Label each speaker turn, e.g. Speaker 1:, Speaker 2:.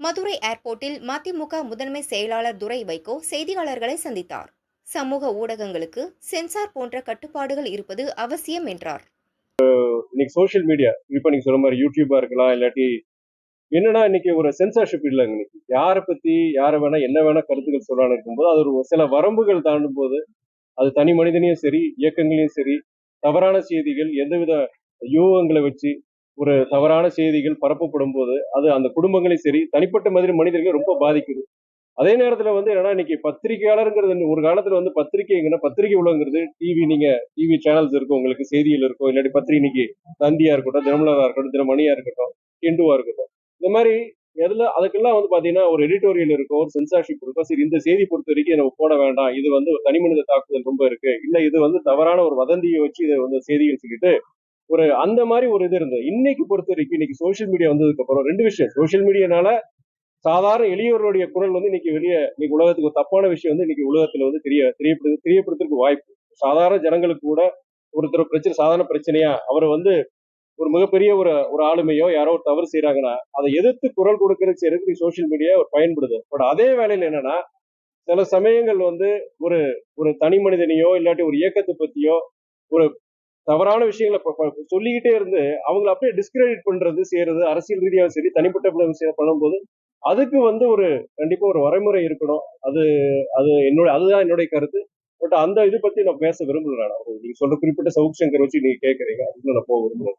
Speaker 1: மதுரை ஏர்போர்ட்டில் மதிமுக முதன்மை செயலாளர் துரை வைகோ செய்தியாளர்களை சந்தித்தார். சமூக ஊடகங்களுக்கு சென்சார் போன்ற கட்டுப்பாடுகள் இருப்பது அவசியம் என்றார்.
Speaker 2: இன்னைக்கு சோஷியல் மீடியா இப்ப நீங்க சொல்ற மாதிரி யூடியூபா இருக்கலாம் இல்லாட்டி என்னன்னா இன்னைக்கு ஒரு சென்சார்ஷிப் இல்லைங்க இன்னைக்கு? யாரை பத்தி யாரை வேணா என்ன வேணா கருத்துக்கள் சொல்லலாம் இருக்கும்போது அது ஒரு சில வரம்புகள் தாண்டும் போது அது தனி மனிதனையும் சரி இயக்கங்களையும் சரி தவறான செய்திகள் எந்தவித யூகங்களை வச்சு ஒரு தவறான செய்திகள் பரப்பப்படும் போது அது அந்த குடும்பங்களையும் சரி தனிப்பட்ட மாதிரி மனிதர்கள் ரொம்ப பாதிக்குது. அதே நேரத்துல வந்து என்னன்னா இன்னைக்கு பத்திரிகையாளருங்கிறது ஒரு காலத்துல வந்து பத்திரிகைங்கன்னா பத்திரிகை உலகங்கிறது டிவி நீங்க டிவி சேனல்ஸ் இருக்கும் உங்களுக்கு செய்திகள் இருக்கும். இல்லாட்டி பத்திரிகை இன்னைக்கு தந்தியா இருக்கட்டும் தினமலரா இருக்கட்டும் தினமணியா இருக்கட்டும் இந்துவா இருக்கட்டும். இந்த மாதிரி எதுல அதுக்கெல்லாம் வந்து பாத்தீங்கன்னா ஒரு எடிட்டோரியல் இருக்கும் ஒரு சென்சார்ஷிப் இருக்கும். சரி இந்த செய்தி பொறுத்த வரைக்கும் நம்ம போட வேண்டாம். இது வந்து தனிமனித தனி மனித தாக்குதல் ரொம்ப இருக்கு. இல்ல இது வந்து தவறான ஒரு வதந்தியை வச்சு இதை வந்து செய்திகள் சொல்லிட்டு ஒரு அந்த மாதிரி ஒரு இது இருந்தது. இன்னைக்கு பொறுத்த வரைக்கும் இன்னைக்கு சோஷியல் மீடியா வந்ததுக்கு அப்புறம் ரெண்டு விஷயம். சோஷியல் மீடியானால சாதாரண எளியவர்களுடைய குரல் வந்து இன்னைக்கு வெளியே இன்னைக்கு உலகத்துக்கு ஒரு தப்பான விஷயம் வந்து இன்னைக்கு உலகத்துல வந்து தெரிய தெரியப்படுது தெரியப்படுத்துறதுக்கு வாய்ப்பு. சாதாரண ஜனங்களுக்கு கூட ஒருத்தர் பிரச்சனை சாதாரண பிரச்சனையா அவர் வந்து ஒரு மிகப்பெரிய ஒரு ஒரு ஆளுமையோ யாரோ ஒரு தவறு செய்யறாங்கன்னா அதை எதிர்த்து குரல் கொடுக்கறது செய்யறதுக்கு சோஷியல் மீடியா பயன்படுது? பட் அதே வேலையில என்னன்னா சில சமயங்கள் வந்து ஒரு ஒரு தனி மனிதனையோ இல்லாட்டி ஒரு இயக்கத்தை பத்தியோ ஒரு தவறான விஷயங்களை சொல்லிக்கிட்டே இருந்து அவங்கள அப்படியே டிஸ்கிரெடிட் பண்றது செய்யறது அரசியல் ரீதியாகவும் சரி தனிப்பட்ட விஷயம் பண்ணும்போது அதுக்கு வந்து ஒரு கண்டிப்பா ஒரு வரைமுறை இருக்கணும். அது அது என்னோட அதுதான் என்னுடைய கருத்து. பட் அந்த இது பத்தி நான் பேச விரும்புகிறேன். நான் நீங்க சொல்ற குறிப்பிட்ட சவுக் சங்கர் வச்சு நீங்க கேட்கறீங்க அதுக்கு நான் போக விரும்புறேன்